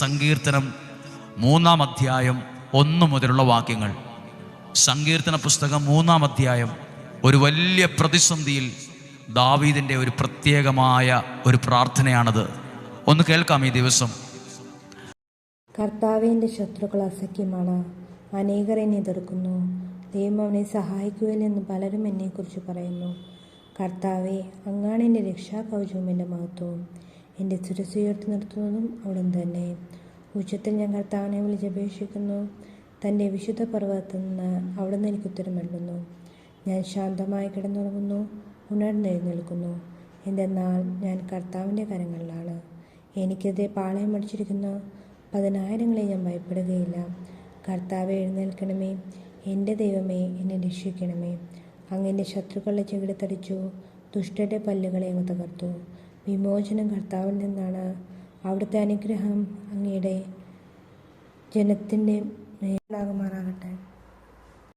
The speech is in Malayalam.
സങ്കീർത്തനം മൂന്നാം അധ്യായം ഒന്ന് മുതലുള്ള വാക്യങ്ങൾ. സങ്കീർത്തന പുസ്തകം മൂന്നാം അധ്യായം ഒരു വലിയ പ്രതിസന്ധിയിൽ ദാവീദിന്റെ ഒരു പ്രത്യേകമായ ഒരു പ്രാർത്ഥനയാണത്. ഒന്ന് കേൾക്കാം ഈ ദിവസം. കർത്താവിന്റെ ശത്രുക്കൾ അസഖ്യമാണ് അനേകർ എന്നെ എതിർക്കുന്നു. ദൈവം അവനെ സഹായിക്കുവില്ലെന്ന് പലരും എന്നെക്കുറിച്ച് പറയുന്നു. കർത്താവെ അങ്ങാണ് എന്റെ രക്ഷാകവചവും എന്റെ മഹത്വവും. എന്റെ ശിരസ് ഉയർത്തി നിർത്തുന്നതും അവിടം തന്നെ. ഉച്ചത്തിൽ ഞാൻ കർത്താവിനെ വിളിച്ചപേക്ഷിക്കുന്നു തന്റെ വിശുദ്ധ പർവതത്തിൽ നിന്ന് അവിടുന്ന് എനിക്ക് ഉത്തരം നൽകുന്നു ഞാൻ ശാന്തമായി കിടന്നുറങ്ങുന്നു. ഉണർന്നെഴുന്നേൽക്കുന്നു. എന്തെന്നാൽ ഞാൻ കർത്താവിന്റെ കരങ്ങളിലാണ്. എനിക്കെതിരെ പാളയം അടിച്ചിരിക്കുന്ന പതിനായിരങ്ങളെ ഞാൻ ഭയപ്പെടുകയില്ല. കർത്താവെ എഴുന്നേൽക്കണമേ. എന്റെ ദൈവമേ എന്നെ രക്ഷിക്കണമേ. അങ്ങന്റെ ശത്രുക്കളെ ചെകിടത്തടിച്ചു ദുഷ്ടരുടെ പല്ലുകളെ അങ്ങ് തകർത്തു. വിമോചനം കർത്താവിൽ നിന്നാണ്. അവിടുത്തെ അനുഗ്രഹം അങ്ങയുടെ ജനത്തിന്റെ മേലാകുമാറാകട്ടെ.